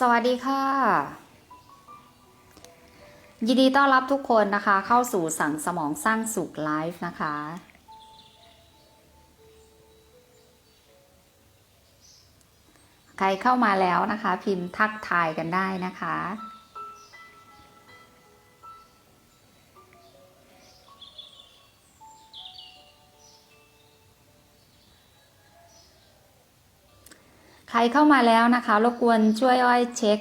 สวัสดีค่ะ ยินดีต้อนรับทุกคนนะคะ เข้าสู่สั่งสมองสร้างสุขไลฟ์นะคะ ใครเข้ามาแล้วนะคะ พิมพ์ทักทายกันได้นะคะ ครเข้ามาแล้วนะคะรบกวนช่วยอ้อยเช็ค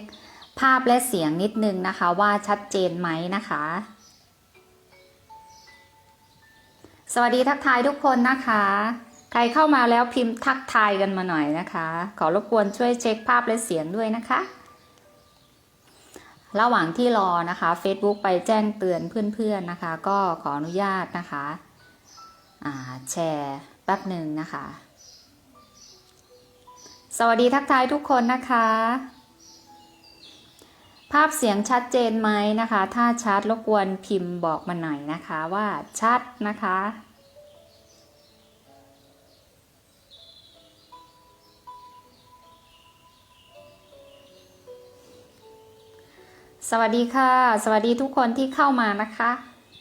ภาพและเสียงนิดนึงนะคะ ว่าชัดเจนไหมนะคะ สวัสดีทักทายทุกคนนะคะ ใครเข้ามาแล้วพิมพ์ทักทายกันมาหน่อยนะคะ ขอรบกวนช่วยเช็คภาพและเสียงด้วยนะคะ ระหว่างที่รอนะคะ Facebook ไปแจ้งเตือนเพื่อนๆนะคะ ก็ขออนุญาตนะคะแชร์แป๊บหนึ่งนะคะ สวัสดีทักทายทุกคนนะคะ ภาพเสียงชัดเจนไหมนะคะ ถ้าชัดรบกวนพิมพ์บอกมาหน่อยนะคะว่าชัดนะคะสวัสดีค่ะ สวัสดีทุกคนที่เข้ามานะคะ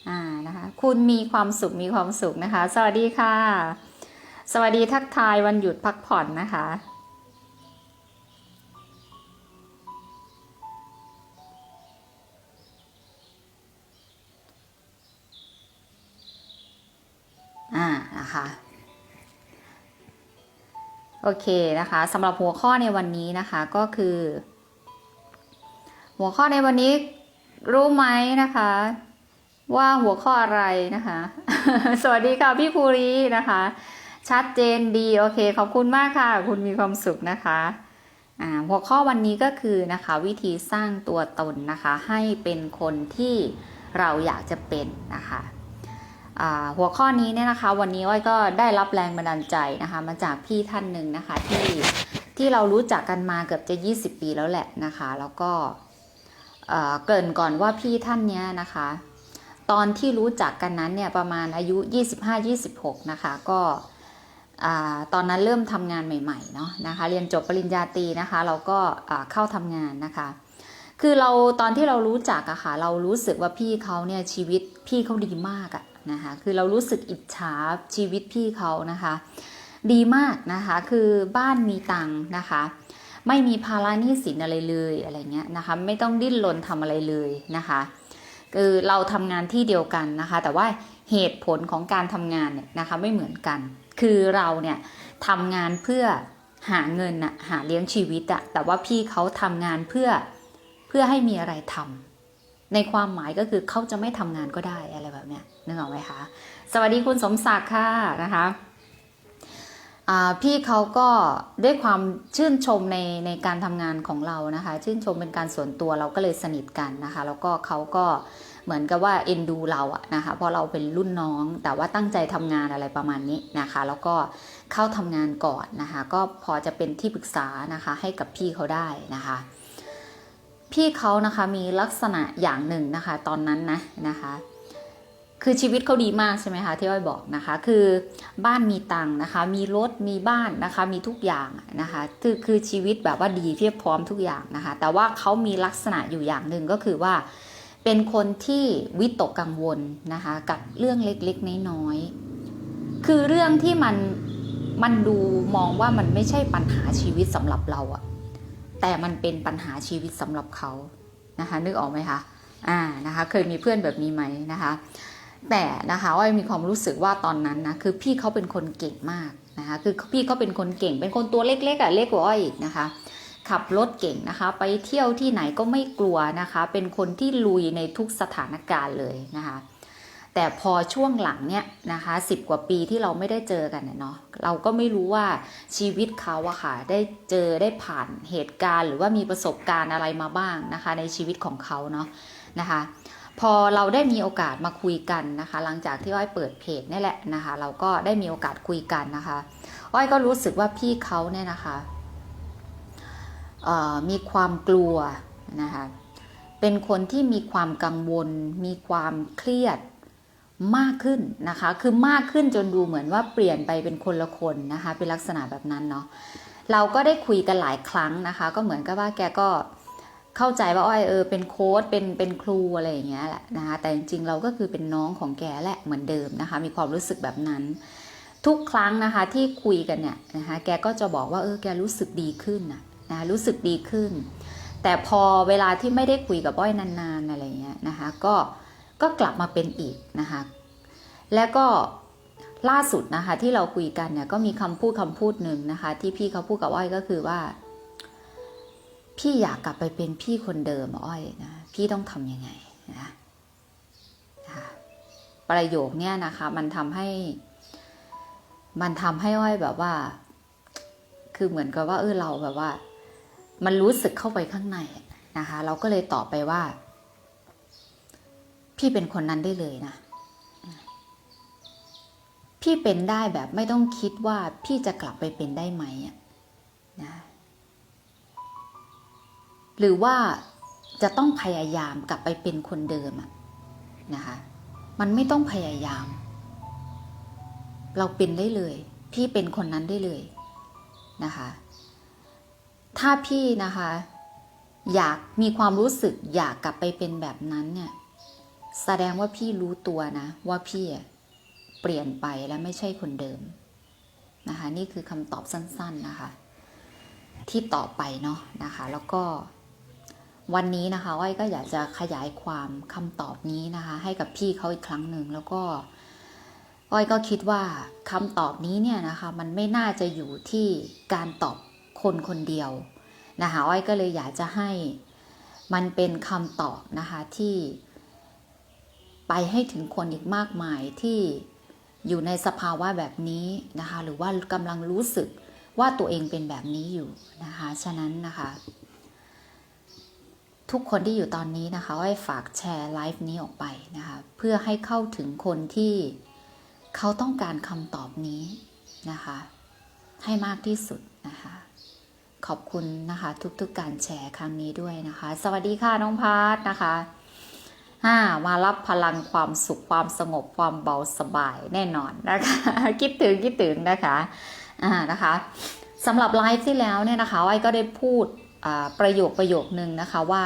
อ่านะคะคุณมีความสุขมีความสุขนะคะ สวัสดีค่ะ สวัสดีทักทายวันหยุดพักผ่อนนะคะ อ่านะคะโอเคนะคะสำหรับหัวข้อในวันนี้นะคะก็คือ หัวข้อในวันนี้ รู้ไหมนะคะ ว่าหัวข้ออะไรนะคะ สวัสดีค่ะพี่ภูรินะคะ ชัดเจนดีโอเค ขอบคุณมากค่ะ คุณมีความสุขนะคะหัวข้อวันนี้ก็คือนะคะ วิธีสร้างตัวตนนะคะ ให้เป็นคนที่เราอยากจะเป็นนะคะ หัวข้อนี้เนี่ยนะคะ วันนี้อ้อยก็ได้รับแรงบันดาลใจนะคะ มาจากพี่ท่านหนึ่งนะคะที่ที่เรารู้จักกันมาเกือบจะ 20 ปีแล้วแหละนะคะ แล้วก็เกินก่อนว่าพี่ท่านเนี้ยนะคะ ตอนที่รู้จักกันนั้นเนี่ยประมาณอายุ 25-26 นะคะ ก็ตอนนั้นเริ่มทำงานใหม่ๆเนาะนะคะ เรียนจบปริญญาตรีนะคะ เราก็เข้าทำงานนะคะ คือเราตอนที่เรารู้จักอะค่ะเรารู้สึกว่าพี่เขาเนี่ยชีวิตพี่เขาดีมากอะ นะคะ คือเรารู้สึกอิจฉาชีวิตพี่เขานะคะ ดีมากนะคะ คือบ้านมีตังค์นะคะ ไม่มีภาระหนี้สินอะไรเลยอะไรเงี้ยนะคะ ไม่ต้องดิ้นรนทำอะไรเลยนะคะ คือเราทำงานที่เดียวกันนะคะ แต่ว่าเหตุผลของการทำงานเนี่ยนะคะไม่เหมือนกัน คือเราเนี่ยทำงานเพื่อหาเงินอะหาเลี้ยงชีวิตอะแต่ว่าพี่เขาทำงานเพื่อเพื่อให้มีอะไรทำ ในความหมายก็คือเขาจะไม่ทำงานก็ได้อะไรแบบเนี้ยนึกออกไหมคะสวัสดีคุณสมศักดิ์ค่ะนะคะพี่เขาก็ด้วยความชื่นชมในในการทำงานของเรานะคะ ชื่นชมเป็นการส่วนตัวเราก็เลยสนิทกันนะคะ แล้วก็เขาก็เหมือนกับว่าเอ็นดูเราอะนะคะเพราะเราเป็นรุ่นน้องแต่ว่าตั้งใจทำงานอะไรประมาณนี้นะคะ แล้วก็เข้าทำงานก่อนนะคะ ก็พอจะเป็นที่ปรึกษานะคะให้กับพี่เขาได้นะคะ พี่เขานะคะมีลักษณะอย่างหนึ่งนะคะ ตอนนั้นนะนะคะ คือชีวิตเขาดีมากใช่ไหมคะที่อ้อยบอกนะคะ คือบ้านมีตังค์นะคะ มีรถมีบ้านนะคะ มีทุกอย่างนะคะ คือคือชีวิตแบบว่าดีเพียบพร้อมทุกอย่างนะคะ แต่ว่าเขามีลักษณะอยู่อย่างหนึ่งก็คือว่าเป็นคนที่วิตกกังวลนะคะ กับเรื่องเล็กๆน้อยๆคือเรื่องที่มันมันดูมองว่ามันไม่ใช่ปัญหาชีวิตสำหรับเราอะ แต่มันเป็นปัญหาชีวิตสำหรับเขานะคะนึกออกไหมคะอ่านะคะเคยมีเพื่อนแบบนี้ไหมนะคะ แต่นะคะอ้อยมีความรู้สึกว่าตอนนั้นนะคือพี่เขาเป็นคนเก่งมากนะคะคือพี่เขาเป็นคนเก่ง เป็นคนตัวเล็กๆอะ่ะเล็กกว่าอ้อยอีกนะคะขับรถเก่งนะคะ ไปเที่ยวที่ไหนก็ไม่กลัวนะคะ เป็นคนที่ลุยในทุกสถานการณ์เลยนะคะ แต่พอช่วงหลังเนี่ยนะคะสิบกว่าปีที่เราไม่ได้เจอกันเนาะเราก็ไม่รู้ว่าชีวิตเขาอะค่ะได้เจอได้ผ่านเหตุการณ์ หรือว่ามีประสบการณ์อะไรมาบ้างนะคะ ในชีวิตของเขาเนาะนะคะพอเราได้มีโอกาสมาคุยกันนะคะ หลังจากที่อ้อยเปิดเพจนี่แหละนะคะ เราก็ได้มีโอกาสคุยกันนะคะอ้อยก็รู้สึกว่าพี่เขาเนี่ยนะคะมีความกลัวนะคะเป็นคนที่มีความกังวล มีความเครียด มากขึ้นนะคะ คือมากขึ้นจนดูเหมือนว่าเปลี่ยนไปเป็นคนละคนนะคะ เป็นลักษณะแบบนั้นเนาะ เราก็ได้คุยกันหลายครั้งนะคะ ก็เหมือนกับว่าแกก็เข้าใจว่าอ้อยเออเป็นโค้ดเป็นเป็นครูอะไรอย่างเงี้ยแหละนะคะแต่จริงๆเราก็คือเป็นน้องของแกแหละเหมือนเดิมนะคะ มีความรู้สึกแบบนั้น ทุกครั้งนะคะที่คุยกันเนี่ยนะคะแกก็จะบอกว่าเออแกรู้สึกดีขึ้นนะนะรู้สึกดีขึ้น แต่พอเวลาที่ไม่ได้คุยกับอ้อยนานๆอะไรเงี้ยนะคะก็ ก็กลับมาเป็นอีกนะคะ แล้วก็ล่าสุดนะคะที่เราคุยกันเนี่ยก็มีคำพูดคำพูดหนึ่งนะคะ ที่พี่เขาพูดกับอ้อยก็คือว่า พี่อยากกลับไปเป็นพี่คนเดิมอ้อยนะพี่ต้องทำยังไงนะนะคะประโยคเนี้ยนะคะ มันทำให้ มันทำให้อ้อยแบบว่า คือเหมือนกับว่าเออเราแบบว่า มันรู้สึกเข้าไปข้างในนะคะ เราก็เลยตอบไปว่า พี่เป็นคนนั้นได้เลยนะ พี่เป็นได้แบบไม่ต้องคิดว่าพี่จะกลับไปเป็นได้ไหมนะ หรือว่าจะต้องพยายามกลับไปเป็นคนเดิมนะคะ มันไม่ต้องพยายาม เราเป็นได้เลย พี่เป็นคนนั้นได้เลยนะคะ ถ้าพี่นะคะ อยากมีความรู้สึกอยากกลับไปเป็นแบบนั้นเนี่ย แสดงว่าพี่รู้ตัวนะ ว่าพี่เปลี่ยนไปและไม่ใช่คนเดิมนะคะ นี่คือคำตอบสั้น ๆนะคะ ที่ต่อไปเนาะนะคะ แล้วก็วันนี้นะคะอ้อยก็อยากจะขยายความคำตอบนี้นะคะ ให้กับพี่เขาอีกครั้งหนึ่งแล้วก็อ้อยก็คิดว่าคำตอบนี้เนี่ยนะคะ มันไม่น่าจะอยู่ที่การตอบคนคนเดียวนะคะอ้อยก็เลยอยากจะให้มันเป็นคำตอบนะคะที่ ไปให้ถึงคนอีกมากมายที่อยู่ในสภาวะแบบนี้นะคะหรือว่ากำลังรู้สึกว่าตัวเองเป็นแบบนี้อยู่นะคะฉะนั้นนะคะ ทุกคนที่อยู่ตอนนี้นะคะอ้ฝากแชร์ไลฟ์นี้ออกไปนะคะเพื่อให้เข้าถึงคนที่เขาต้องการคำตอบนี้นะคะให้มากที่สุดนะคะ ขอบคุณนะคะทุกๆการแชร์ครั้งนี้ด้วยนะคะ สวัสดีค่ะน้องพาร์ทนะคะ อ่ามารับพลังความสุขความสงบความเบาสบายแน่นอนนะคะคิดถึงคิดถึงนะคะอ่านะคะสำหรับไลฟ์ที่แล้วเนี่ยนะคะไอ้ก็ได้พูดประโยคประโยคนึงนะคะว่า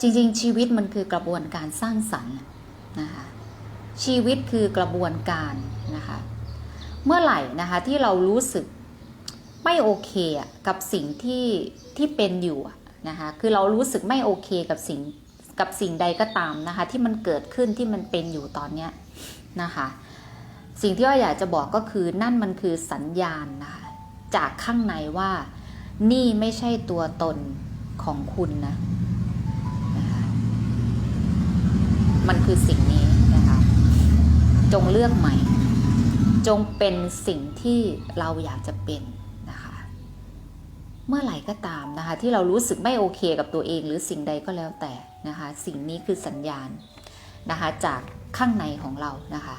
จริงๆ ชีวิตมันคือกระบวนการสร้างสรรค์นะคะชีวิตคือกระบวนการนะคะเมื่อไหร่นะคะที่เรารู้สึกไม่โอเคกับสิ่งที่ที่เป็นอยู่นะคะคือเรารู้สึกไม่โอเคกับสิ่ง กับสิ่งใดก็ตามนะคะ ที่มันเกิดขึ้นที่มันเป็นอยู่ตอนเนี้ยนะคะ สิ่งที่ว่าอยากจะบอกก็คือนั่นมันคือสัญญาณนะคะจากข้างในว่านี่ไม่ใช่ตัวตนของคุณนะนะคะมันคือสิ่งนี้นะคะ จงเลือกใหม่ จงเป็นสิ่งที่เราอยากจะเป็น มื่อไหร่ก็ตามนะคะ ที่เรารู้สึกไม่โอเคกับตัวเอง หรือสิ่งใดก็แล้วแต่นะคะ สิ่งนี้คือสัญญาณนะคะจากข้างในของเรานะคะ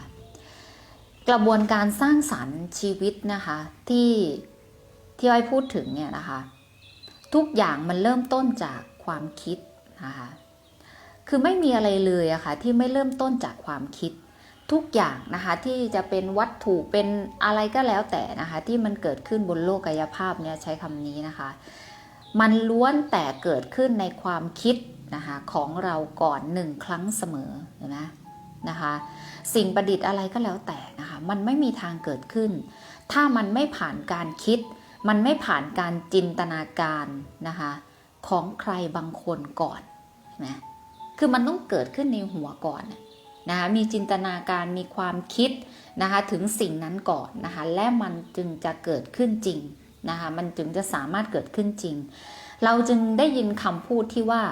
กระบวนการสร้างสรรค์ชีวิตนะคะที่ที่อ้อยพูดถึงเนี่ยนะคะ ทุกอย่างมันเริ่มต้นจากความคิดนะคะคือไม่มีอะไรเลยอะค่ะที่ไม่เริ่มต้นจากความคิด ทุกอย่างนะคะที่จะเป็นวัตถุเป็นอะไรก็แล้วแต่นะคะที่มันเกิดขึ้นบนโลกกายภาพเนี่ยใช้คำนี้นะคะ มันล้วนแต่เกิดขึ้นในความคิดนะคะของเราก่อนหนึ่งครั้งเสมอเห็นไหมนะคะสิ่งประดิษฐ์อะไรก็แล้วแต่นะคะมันไม่มีทางเกิดขึ้น ถ้ามันไม่ผ่านการคิด มันไม่ผ่านการจินตนาการนะคะของใครบางคนก่อนนะคือมันต้องเกิดขึ้นในหัวก่อนนะ นะคะมีจินตนาการมีความคิดนะคะถึงสิ่งนั้นก่อนนะคะและมันจึงจะเกิดขึ้นจริงนะคะมันจึงจะสามารถเกิดขึ้นจริง เราจึงได้ยินคำพูดที่ว่า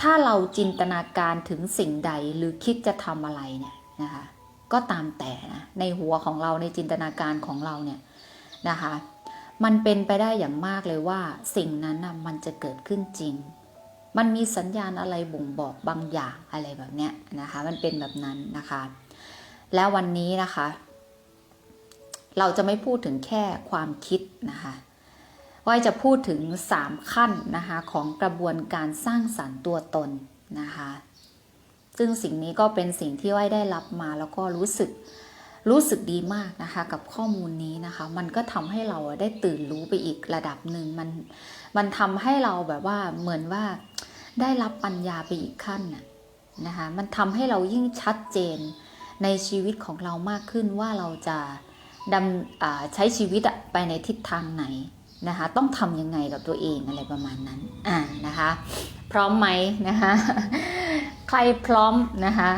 ถ้าเราจินตนาการถึงสิ่งใดหรือคิดจะทำอะไรเนี่ยนะคะก็ตามแต่นะในหัวของเราในจินตนาการของเราเนี่ยนะคะมันเป็นไปได้อย่างมากเลยว่า สิ่งนั้นนะมันจะเกิดขึ้นจริง มันมีสัญญาณอะไรบ่งบอกบางอย่างอะไรแบบเนี้ยนะคะ มันเป็นแบบนั้นนะคะ แล้ววันนี้นะคะ เราจะไม่พูดถึงแค่ความคิดนะคะว่าจะพูดถึง 3 ขั้นนะคะของกระบวนการสร้างสรรค์ตัวตนนะคะ ซึ่งสิ่งนี้ก็เป็นสิ่งที่อ้อยได้รับมาแล้วก็รู้สึกรู้สึกดีมากนะคะ กับข้อมูลนี้นะคะ มันก็ทำให้เราได้ตื่นรู้ไปอีกระดับหนึ่งมัน มันทำให้เราแบบว่าเหมือนว่าได้รับปัญญาไปอีกขั้นนะคะมันทำให้เรายิ่งชัดเจนในชีวิตของเรามากขึ้นว่าเราจะดำอ่าใช้ชีวิตไปในทิศทางไหนนะคะ ต้องทำยังไงกับตัวเองอะไรประมาณนั้นอ่านะคะ พร้อมไหมนะคะ ใครพร้อมนะคะ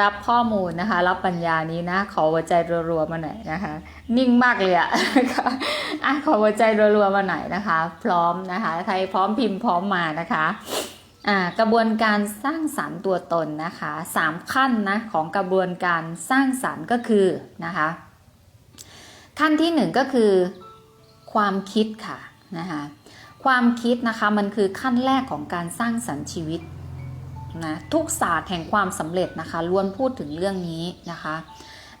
รับข้อมูลนะคะ รับปัญญานี้นะ ขอหัวใจรัวๆมาหน่อยนะคะ นิ่งมากเลยอะอะขอหัวใจรัวๆมาหน่อยนะคะ พร้อมนะคะใครพร้อมพิมพ์พร้อมมานะคะอ่ากระบวนการสร้างสรรค์ตัวตนนะคะสามขั้นนะของกระบวนการสร้างสรรค์ก็คือนะคะขั้นที่หนึ่งก็คือความคิดค่ะนะคะความคิดนะคะมันคือขั้นแรกของการสร้างสรรค์ชีวิต นะทุกศาสตร์แห่งความสำเร็จนะคะล้วนพูดถึงเรื่องนี้นะคะ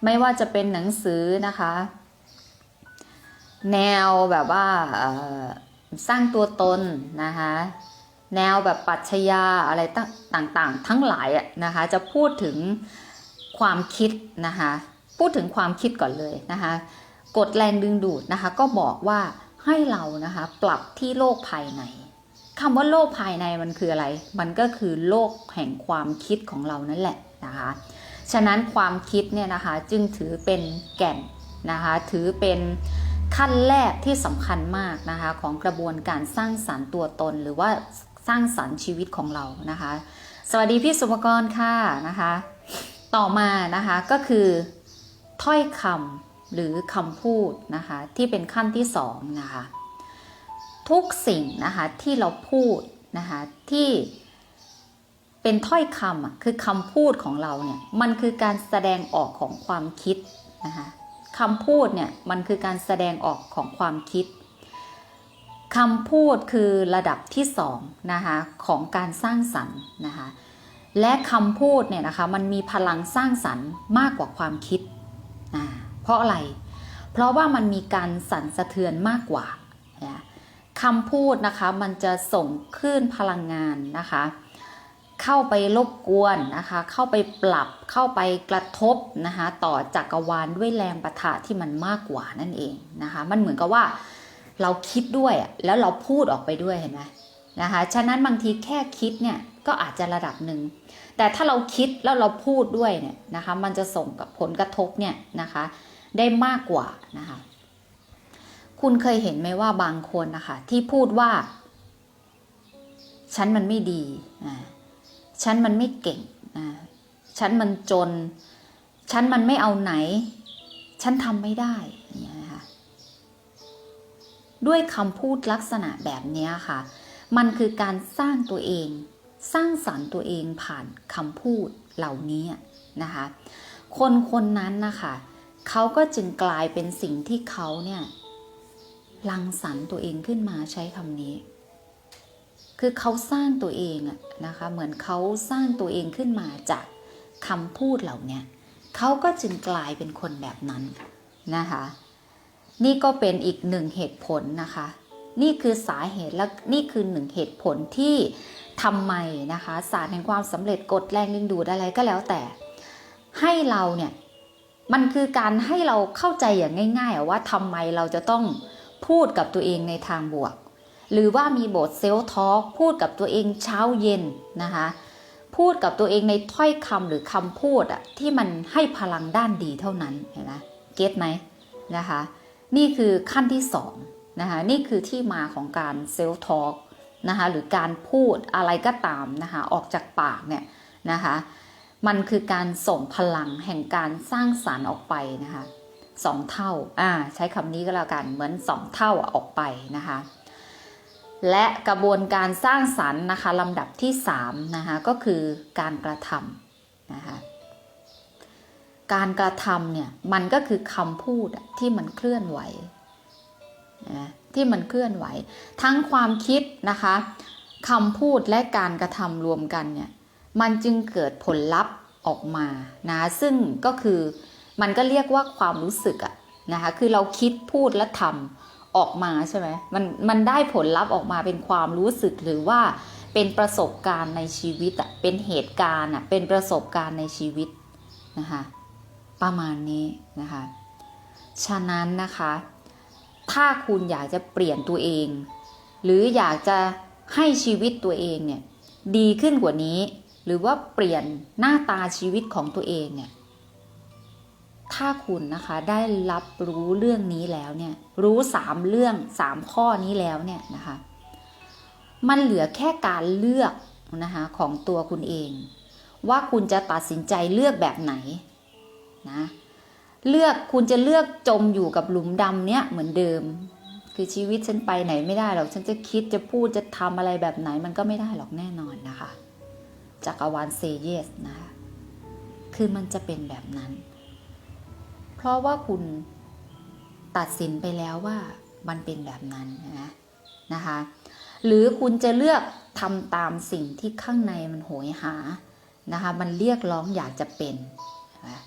ไม่ว่าจะเป็นหนังสือนะคะ แนวแบบว่าสร้างตัวตนนะคะแนวแบบปัชญาอะไรต่างๆ ทั้งหลายนะคะจะพูดถึงความคิดนะคะพูดถึงความคิดก่อนเลยนะคะกฎแรงดึงดูดนะคะก็บอกว่าให้เรานะคะปรับที่โลกภายใน คำว่าโลกภายในมันคืออะไร มันก็คือโลกแห่งความคิดของเรานั่นแหละนะคะ ฉะนั้นความคิดเนี่ยนะคะจึงถือเป็นแก่นนะคะ ถือเป็นขั้นแรกที่สำคัญมากนะคะของกระบวนการสร้างสรรค์ตัวตนหรือว่าสร้างสรรค์ชีวิตของเรานะคะ สวัสดีพี่สุภกรค่ะนะคะ ต่อมานะคะก็คือถ้อยคำหรือคำพูดนะคะที่เป็นขั้นที่สองนะคะ ทุกสิ่งนะคะที่เราพูดนะคะที่เป็นถ้อยคำคือคำพูดของเราเนี่ยมันคือการแสดงออกของความคิดนะคะคำพูดเนี่ยมันคือการแสดงออกของความคิดคำพูดคือระดับที่สองนะคะของการสร้างสรรค์นะคะและคำพูดเนี่ยนะคะมันมีพลังสร้างสรรค์มากกว่าความคิดอ่าเพราะอะไร เพราะว่ามันมีการสั่นสะเทือนมากกว่า คำพูดนะคะมันจะส่งคลื่นพลังงานนะคะ เข้าไปรบกวนนะคะ เข้าไปปรับเข้าไปกระทบนะคะต่อจักรวาลด้วยแรงประทะที่มันมากกว่านั่นเองนะคะ มันเหมือนกับว่าเราคิดด้วยแล้วเราพูดออกไปด้วยเห็นไหมนะคะฉะนั้นบางทีแค่คิดเนี่ยก็อาจจะระดับหนึ่งแต่ถ้าเราคิดแล้วเราพูดด้วยเนี่ยนะคะ มันจะส่งกับผลกระทบเนี่ยนะคะ ได้มากกว่านะคะ คุณเคยเห็นไหมว่าบางคนนะคะที่พูดว่า ฉันมันไม่ดี ฉันมันไม่เก่ง ฉันมันจน ฉันมันไม่เอาไหน ฉันทำไม่ได้เงี้ยนะคะด้วยคำพูดลักษณะแบบนี้ค่ะ มันคือการสร้างตัวเอง สร้างสรรค์ตัวเองผ่านคำพูดเหล่านี้นะคะ คนคนนั้นนะคะ เขาก็จึงกลายเป็นสิ่งที่เขาเนี่ย รังสรรค์ตัวเองขึ้นมาใช้คำนี้ คือเขาสร้างตัวเองนะคะ เหมือนเขาสร้างตัวเองขึ้นมาจากคำพูดเหล่านี้เขาก็จึงกลายเป็นคนแบบนั้นนะคะ นี่ก็เป็นอีกหนึ่งเหตุผลนะคะ นี่คือสาเหตุและนี่คือหนึ่งเหตุผลที่ทำไมนะคะศาสตร์แห่งความสำเร็จกฎแรงดึงดูดอะไรก็แล้วแต่ ให้เราเนี่ยมันคือการให้เราเข้าใจอย่างง่ายๆว่าทำไมเราจะต้อง พูดกับตัวเองในทางบวก หรือว่ามีบทเซลล์ทอล์กพูดกับตัวเองเช้าเย็นนะคะพูดกับตัวเองในถ้อยคำหรือคำพูดอะที่มันให้พลังด้านดีเท่านั้นเห็นไหมเก็ตไหมนะคะนี่คือขั้นที่สองนะคะนี่คือที่มาของการเซลล์ทอล์กนะคะหรือการพูดอะไรก็ตามนะคะออกจากปากเนี่ยนะคะมันคือการส่งพลังแห่งการสร้างสารรค์ออกไปนะคะ สองเท่าอ่าใช้คำนี้ก็แล้วกันเหมือนสองเท่าออกไปนะคะ และกระบวนการสร้างสรรค์นะคะลำดับที่สามนะคะก็คือการกระทำนะคะการกระทำเนี่ยมันก็คือคำพูดที่มันเคลื่อนไหวนะที่มันเคลื่อนไหว ทั้งความคิดนะคะคำพูดและการกระทำรวมกันเนี่ยมันจึงเกิดผลลัพธ์ออกมานะซึ่งก็คือ มันก็เรียกว่าความรู้สึกอะนะคะ คือเราคิดพูดและทำออกมาใช่ไหมมันมันได้ผลลัพธ์ออกมาเป็นความรู้สึกหรือว่าเป็นประสบการณ์ในชีวิตอะเป็นเหตุการณ์อะเป็นประสบการณ์ในชีวิตนะคะประมาณนี้นะคะ ฉะนั้นนะคะ ถ้าคุณอยากจะเปลี่ยนตัวเอง หรืออยากจะให้ชีวิตตัวเองเนี่ยดีขึ้นกว่านี้ หรือว่าเปลี่ยนหน้าตาชีวิตของตัวเองเนี่ย ถ้าคุณนะคะได้รับรู้เรื่องนี้แล้วเนี่ยรู้สามเรื่องสามข้อนี้แล้วเนี่ยนะคะ มันเหลือแค่การเลือกนะคะของตัวคุณเอง ว่าคุณจะตัดสินใจเลือกแบบไหนนะเลือกคุณจะเลือกจมอยู่กับหลุมดำเนี้ยเหมือนเดิม คือชีวิตฉันไปไหนไม่ได้หรอกฉันจะคิดจะพูดจะทำอะไรแบบไหนมันก็ไม่ได้หรอกแน่นอนนะคะจักรวาลเซเยสนะคะคือมันจะเป็นแบบนั้น เพราะว่าคุณตัดสินไปแล้วว่ามันเป็นแบบนั้นนะนะคะ หรือคุณจะเลือกทำตามสิ่งที่ข้างในมันโหยหานะคะ มันเรียกร้องอยากจะเป็นนะ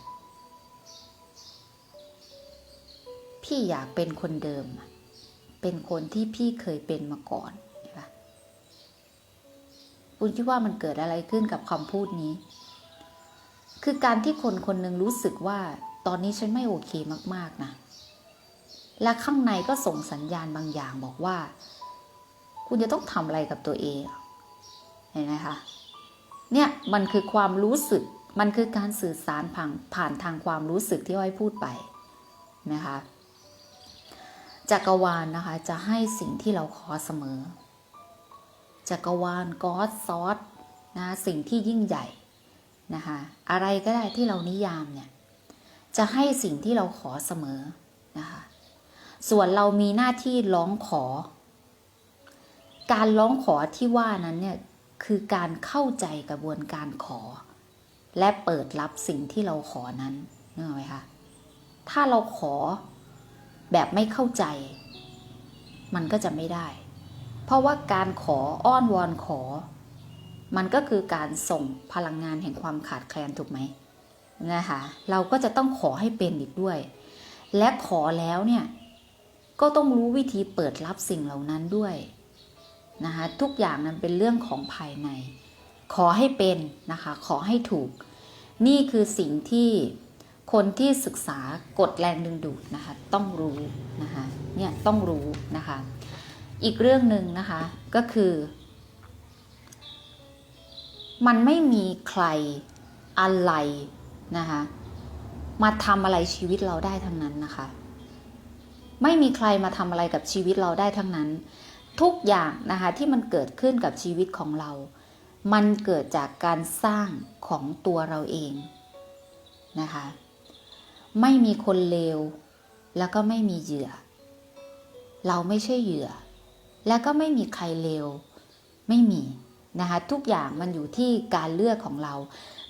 พี่อยากเป็นคนเดิม เป็นคนที่พี่เคยเป็นมาก่อนใช่ปะคุณคิดว่ามันเกิดอะไรขึ้นกับคำพูดนี้ คือการที่คนคนหนึ่งรู้สึกว่า ตอนนี้ฉันไม่โอเคมากๆนะ และข้างในก็ส่งสัญญาณบางอย่างบอกว่า คุณจะต้องทำอะไรกับตัวเอง เห็นไหมคะ เนี่ยมันคือความรู้สึก มันคือการสื่อสารผ่านผ่านทางความรู้สึกที่อ้อยพูดไปนะคะจักรวาลนะคะจะให้สิ่งที่เราขอเสมอ จักรวาลกอดซอสนะสิ่งที่ยิ่งใหญ่นะคะอะไรก็ได้ที่เรานิยามเนี่ย จะให้สิ่งที่เราขอเสมอนะคะ ส่วนเรามีหน้าที่ร้องขอ การร้องขอที่ว่านั้นเนี่ยคือการเข้าใจกระบวนการขอ และเปิดรับสิ่งที่เราขอนั้นนึกออกไหมคะถ้าเราขอแบบไม่เข้าใจ มันก็จะไม่ได้ เพราะว่าการขออ้อนวอนขอ มันก็คือการส่งพลังงานแห่งความขาดแคลนถูกไหม นะคะเราก็จะต้องขอให้เป็นอีกด้วย และขอแล้วเนี่ยก็ต้องรู้วิธีเปิดรับสิ่งเหล่านั้นด้วยนะคะทุกอย่างนั้นเป็นเรื่องของภายใน ขอให้เป็นนะคะขอให้ถูก นี่คือสิ่งที่คนที่ศึกษากฎแรงดึงดูดนะคะต้องรู้นะคะเนี่ยต้องรู้นะคะอีกเรื่องหนึ่งนะคะก็คือ มันไม่มีใครอะไร นะคะ มาทำอะไรชีวิตเราได้ทั้งนั้นนะคะ ไม่มีใครมาทำอะไรกับชีวิตเราได้ทั้งนั้น ทุกอย่างนะคะที่มันเกิดขึ้นกับชีวิตของเรา มันเกิดจากการสร้างของตัวเราเองนะคะ ไม่มีคนเลวแล้วก็ไม่มีเหยื่อ เราไม่ใช่เหยื่อ แล้วก็ไม่มีใครเลวไม่มีนะคะทุกอย่างมันอยู่ที่การเลือกของเรา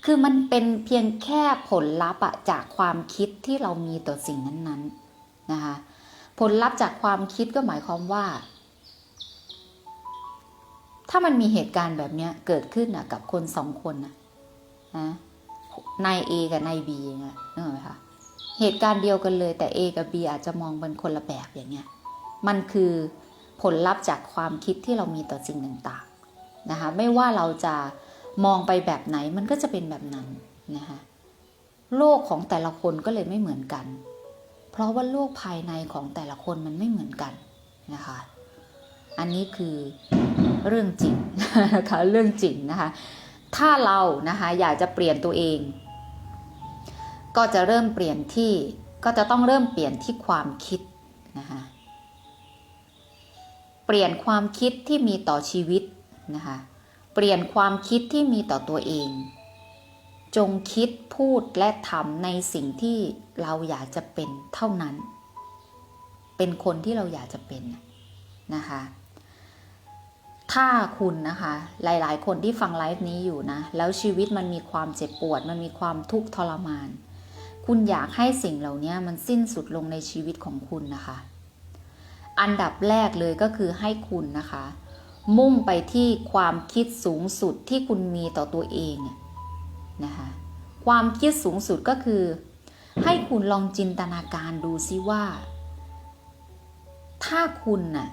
คือมันเป็นเพียงแค่ผลลัพธ์จากความคิดที่เรามีต่อสิ่งนั้นๆนะคะผลลัพธ์จากความคิดก็หมายความว่า ถ้ามันมีเหตุการณ์แบบนี้เกิดขึ้นอะกับคนสองคนนะนะนาย A กับนาย B อย่างเงี้ยนึกออกไหมคะเหตุการณ์เดียวกันเลยแต่ A กับ B อาจจะมองเป็นคนละแบบอย่างเงี้ย มันคือผลลัพธ์จากความคิดที่เรามีต่อสิ่งต่างๆนะคะ ไม่ว่าเราจะ มองไปแบบไหนมันก็จะเป็นแบบนั้นนะคะโลกของแต่ละคนก็เลยไม่เหมือนกัน เพราะว่าโลกภายในของแต่ละคนมันไม่เหมือนกันนะคะ อันนี้คือเรื่องจริงนะคะเรื่องจริงนะคะ ถ้าเรานะคะอยากจะเปลี่ยนตัวเอง ก็จะเริ่มเปลี่ยนที่ก็จะต้องเริ่มเปลี่ยนที่ความคิดนะคะเปลี่ยนความคิดที่มีต่อชีวิตนะคะ เปลี่ยนความคิดที่มีต่อตัวเอง จงคิดพูดและทำในสิ่งที่เราอยากจะเป็นเท่านั้น เป็นคนที่เราอยากจะเป็นนะคะ ถ้าคุณนะคะ หลาย ๆ คนที่ฟังไลฟ์นี้อยู่นะ แล้วชีวิตมันมีความเจ็บปวด มันมีความทุกข์ทรมาน คุณอยากให้สิ่งเหล่านี้มันสิ้นสุดลงในชีวิตของคุณนะคะ อันดับแรกเลยก็คือให้คุณนะคะ มุ่งไปที่ความคิดสูงสุดที่คุณมีต่อตัวเองนะคะความคิดสูงสุดก็คือ ให้คุณลองจินตนาการดูซิว่า ถ้าคุณน่ะ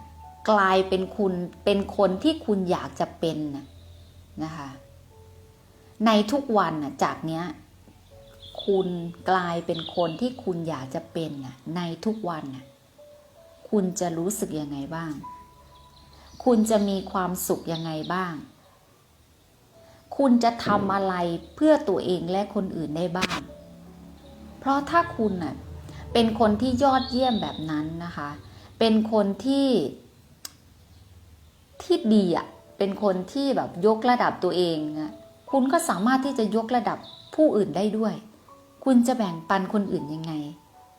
กลายเป็นคุณเป็นคนที่คุณอยากจะเป็นนะคะในทุกวันน่ะจากเนี้ยคุณกลายเป็นคนที่คุณอยากจะเป็นน่ะในทุกวันน่ะคุณจะรู้สึกยังไงบ้าง คุณจะมีความสุขยังไงบ้าง คุณจะทำอะไรเพื่อตัวเองและคนอื่นได้บ้าง เพราะถ้าคุณน่ะเป็นคนที่ยอดเยี่ยมแบบนั้นนะคะ เป็นคนที่ที่ดีอะ เป็นคนที่แบบยกระดับตัวเองอะคุณก็สามารถที่จะยกระดับผู้อื่นได้ด้วย คุณจะแบ่งปันคนอื่นยังไง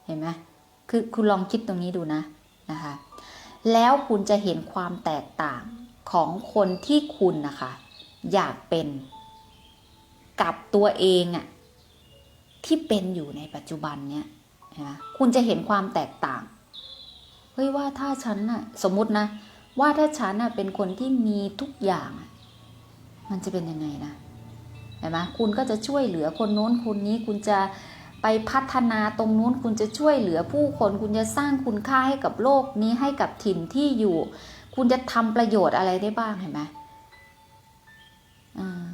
เห็นไหมคือคุณลองคิดตรงนี้ดูนะนะคะ แล้วคุณจะเห็นความแตกต่างของคนที่คุณนะคะ อยากเป็น กับตัวเองอะที่เป็นอยู่ในปัจจุบันเนี่ยนะคุณจะเห็นความแตกต่างเฮ้ยว่าถ้าฉันน่ะสมมตินะ ว่าถ้าฉันน่ะเป็นคนที่มีทุกอย่างมันจะเป็นยังไงนะเห็นไหมคุณก็จะช่วยเหลือคนโน้นคนนี้คุณจะ ไปพัฒนาตรงนู้นคุณจะช่วยเหลือผู้คนคุณจะสร้างคุณค่าให้กับโลกนี้ให้กับถิ่นที่อยู่ คุณจะทำประโยชน์อะไรได้บ้างเห็นไหมอ่า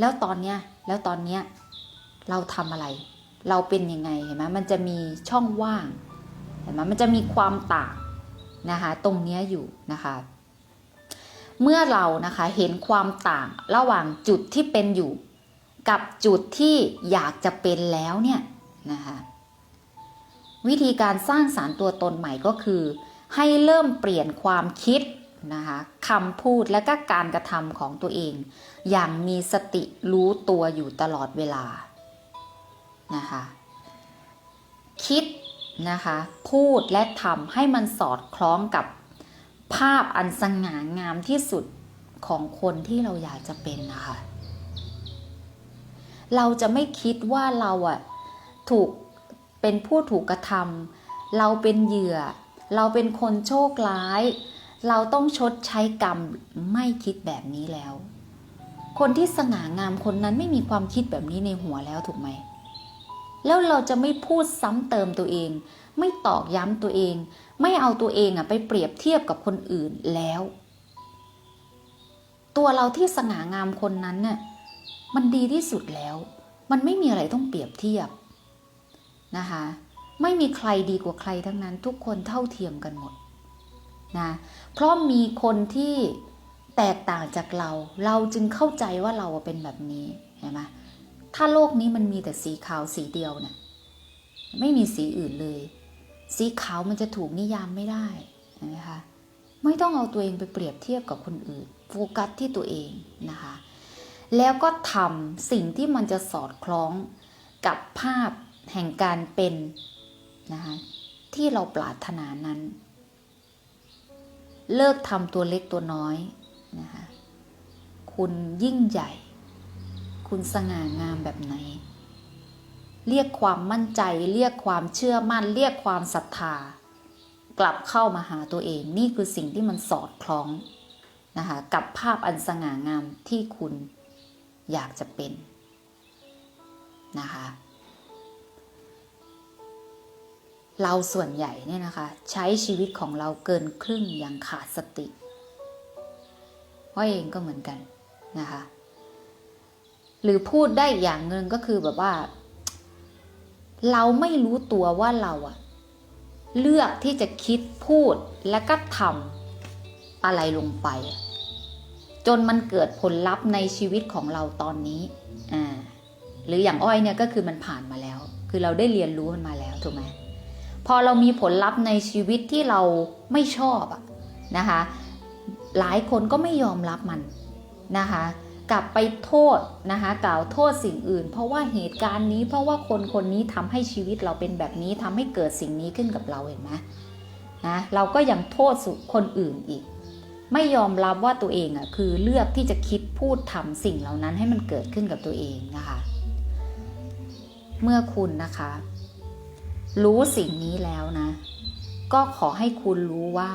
แล้วตอนเนี้ยแล้วตอนเนี้ยเราทำอะไร เราเป็นยังไงเห็นไหมมันจะมีช่องว่างเห็นไหมมันจะมีความต่างนะคะตรงเนี้ยอยู่นะคะ เมื่อเรานะคะเห็นความต่างระหว่างจุดที่เป็นอยู่ กับจุดที่อยากจะเป็นแล้วเนี่ยนะคะวิธีการสร้างสารตัวตนใหม่ก็คือ ให้เริ่มเปลี่ยนความคิดนะคะคำพูดและก็การกระทำของตัวเอง อย่างมีสติรู้ตัวอยู่ตลอดเวลานะคะคิดนะคะพูดและทำให้มันสอดคล้องกับภาพอันสง่างามที่สุดของคนที่เราอยากจะเป็นนะคะ เราจะไม่คิดว่าเราอะถูกเป็นผู้ถูกกระทำเราเป็นเหยื่อ เราเป็นคนโชคร้าย เราต้องชดใช้กรรมไม่คิดแบบนี้แล้ว คนที่สง่างามคนนั้นไม่มีความคิดแบบนี้ในหัวแล้วถูกไหม แล้วเราจะไม่พูดซ้ำเติมตัวเอง ไม่ตอกย้ำตัวเอง ไม่เอาตัวเองอะไปเปรียบเทียบกับคนอื่นแล้ว ตัวเราที่สง่างามคนนั้นน่ะ มันดีที่สุดแล้ว มันไม่มีอะไรต้องเปรียบเทียบนะคะ ไม่มีใครดีกว่าใครทั้งนั้น ทุกคนเท่าเทียมกันหมดนะเพราะมีคนที่แตกต่างจากเรา เราจึงเข้าใจว่าเราเป็นแบบนี้เห็นไหมถ้าโลกนี้มันมีแต่สีขาวสีเดียวเนี่ยไม่มีสีอื่นเลย สีขาวมันจะถูกนิยามไม่ได้นะคะไม่ต้องเอาตัวเองไปเปรียบเทียบกับคนอื่น โฟกัสที่ตัวเองนะคะ แล้วก็ทำสิ่งที่มันจะสอดคล้องกับภาพแห่งการเป็นนะคะที่เราปรารถนานั้น เลิกทำตัวเล็กตัวน้อยนะคะคุณยิ่งใหญ่ คุณสง่างามแบบไหน เรียกความมั่นใจ เรียกความเชื่อมั่น เรียกความศรัทธา กลับเข้ามาหาตัวเอง นี่คือสิ่งที่มันสอดคล้องนะคะกับภาพอันสง่างามที่คุณ อยากจะเป็นนะคะ เราส่วนใหญ่เนี่ยนะคะ ใช้ชีวิตของเราเกินครึ่งอย่างขาดสติว่าเองก็เหมือนกันนะคะ หรือพูดได้อย่างหนึ่งก็คือแบบว่า เราไม่รู้ตัวว่าเราอะเลือกที่จะคิดพูดและก็ทำอะไรลงไป จนมันเกิดผลลัพธ์ในชีวิตของเราตอนนี้อ่าหรืออย่างอ้อยเนี่ยก็คือมันผ่านมาแล้ว คือเราได้เรียนรู้มันมาแล้วถูกไหมพอเรามีผลลัพธ์ในชีวิตที่เราไม่ชอบอะนะคะ หลายคนก็ไม่ยอมรับมันนะคะ กลับไปโทษนะคะกล่าวโทษสิ่งอื่น เพราะว่าเหตุการณ์นี้เพราะว่าคนคนนี้ทำให้ชีวิตเราเป็นแบบนี้ทำให้เกิดสิ่งนี้ขึ้นกับเราเห็นไหมนะเราก็ยังโทษสุคนอื่นอีก ไม่ยอมรับว่าตัวเองอะคือเลือกที่จะคิดพูดทำสิ่งเหล่านั้นให้มันเกิดขึ้นกับตัวเองนะคะ เมื่อคุณนะคะ รู้สิ่งนี้แล้วนะ ก็ขอให้คุณรู้ว่า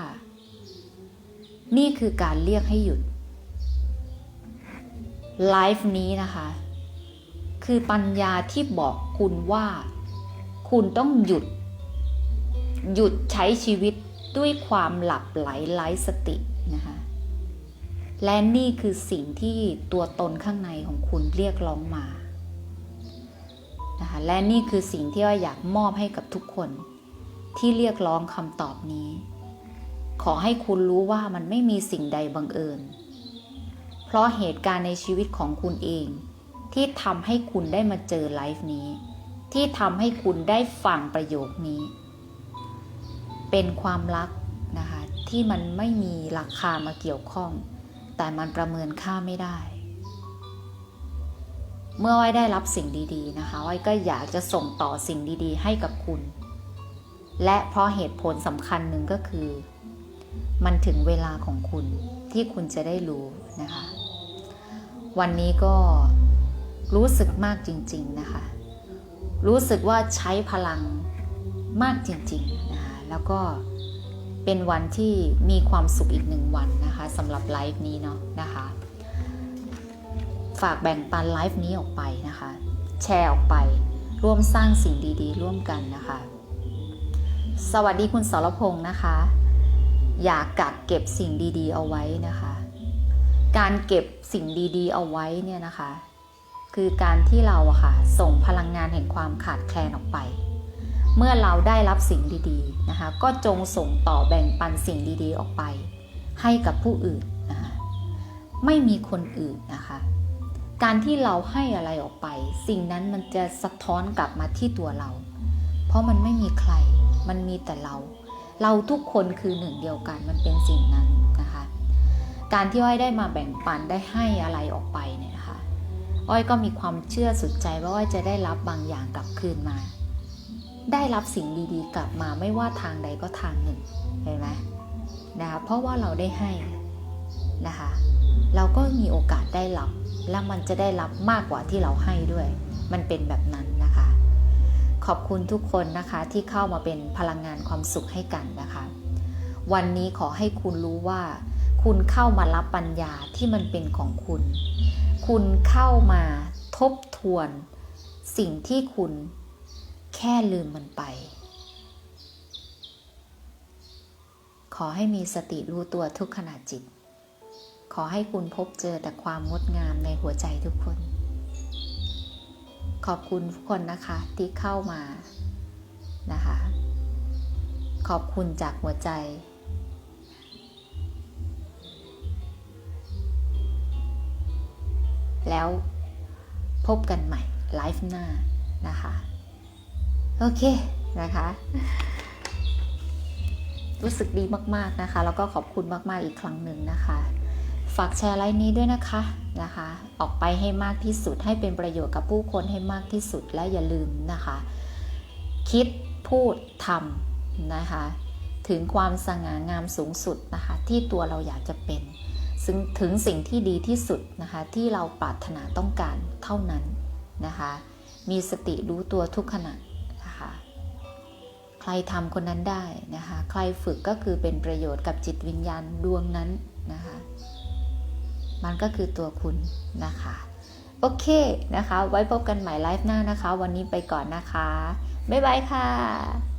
นี่คือการเรียกให้หยุดไลฟ์นี้นะคะ คือปัญญาที่บอกคุณว่า คุณต้องหยุด หยุดใช้ชีวิตด้วยความหลับไหลไร้สติ และนี่คือสิ่งที่ตัวตนข้างในของคุณเรียกร้องมานะคะและนี่คือสิ่งที่อ้อยอยากมอบให้กับทุกคน ที่เรียกร้องคำตอบนี้ ขอให้คุณรู้ว่ามันไม่มีสิ่งใดบังเอิญ เพราะเหตุการณ์ในชีวิตของคุณเอง ที่ทำให้คุณได้มาเจอไลฟ์นี้ ที่ทำให้คุณได้ฟังประโยคนี้ เป็นความรักนะคะที่มันไม่มีราคามาเกี่ยวข้อง แต่มันประเมินค่าไม่ได้ เมื่อไอ้ได้รับสิ่งดีๆนะคะไอ้ก็อยากจะส่งต่อสิ่งดีๆ ให้กับคุณ และเพราะเหตุผลสำคัญหนึ่งก็คือ มันถึงเวลาของคุณที่คุณจะได้รู้นะคะ วันนี้ก็รู้สึกมากจริง ๆนะคะ รู้สึกว่าใช้พลังมากจริงๆนะคะแล้วก็ เป็นวันที่มีความสุขอีกหนึ่งวันนะคะสำหรับไลฟ์นี้เนาะนะคะ ฝากแบ่งปันไลฟ์นี้ออกไปนะคะ แชร์ออกไป ร่วมสร้างสิ่งดีๆ ร่วมกันนะคะ สวัสดีคุณสรพงศ์นะคะ อย่ากักเก็บสิ่งดีๆ เอาไว้นะคะ การเก็บสิ่งดีๆ เอาไว้เนี่ยนะคะ คือการที่เราอะค่ะส่งพลังงานแห่งความขาดแคลนออกไป เมื่อเราได้รับสิ่งดีๆนะคะก็จงส่งต่อแบ่งปันสิ่งดีๆออกไป ให้กับผู้อื่นนะคะไม่มีคนอื่นนะคะการที่เราให้อะไรออกไป สิ่งนั้นมันจะสะท้อนกลับมาที่ตัวเรา เพราะมันไม่มีใคร มันมีแต่เรา เราทุกคนคือหนึ่งเดียวกันมันเป็นสิ่งนั้นนะคะ การที่อ้อยได้มาแบ่งปันได้ให้อะไรออกไปเนี่ยนะคะ อ้อยก็มีความเชื่อสุดใจว่าอ้อยจะได้รับบางอย่างกลับคืนมา ได้รับสิ่งดีๆ กลับมาไม่ว่าทางใดก็ทางหนึ่งเห็นไหมนะคะเพราะว่าเราได้ให้นะคะเราก็มีโอกาสได้รับ และมันจะได้รับมากกว่าที่เราให้ด้วย มันเป็นแบบนั้นนะคะ ขอบคุณทุกคนนะคะที่เข้ามาเป็นพลังงานความสุขให้กันนะคะ วันนี้ขอให้คุณรู้ว่า คุณเข้ามารับปัญญาที่มันเป็นของคุณ คุณเข้ามาทบทวน สิ่งที่คุณ ค่ลืมมันไป ขอให้มีสติรู้ตัวทุกขณะจิต ขอให้คุณพบเจอแต่ความงดงามในหัวใจทุกคน ขอบคุณทุกคนนะคะที่เข้ามานะคะ ขอบคุณจากหัวใจแล้วพบกันใหม่ไลฟ์หน้านะคะ โอเคนะคะ รู้สึกดีมากๆนะคะ แล้วก็ขอบคุณมากๆอีกครั้งหนึ่งนะคะ ฝากแชร์ไลน์นี้ด้วยนะคะนะคะ ออกไปให้มากที่สุดให้เป็นประโยชน์กับผู้คนให้มากที่สุดและอย่าลืมนะคะ คิดพูดทำนะคะ ถึงความสง่างามสูงสุดนะคะ ที่ตัวเราอยากจะเป็นซึ่งถึงสิ่งที่ดีที่สุดนะคะ ที่เราปรารถนาต้องการเท่านั้นนะคะ มีสติรู้ตัวทุกขณะนะคะ ใครทำคนนั้นได้นะคะ ใครฝึกก็คือเป็นประโยชน์กับจิตวิญญาณดวงนั้นนะคะ มันก็คือตัวคุณนะคะ โอเคนะคะ ไว้พบกันใหม่ไลฟ์หน้านะคะ วันนี้ไปก่อนนะคะ บ๊ายบายค่ะ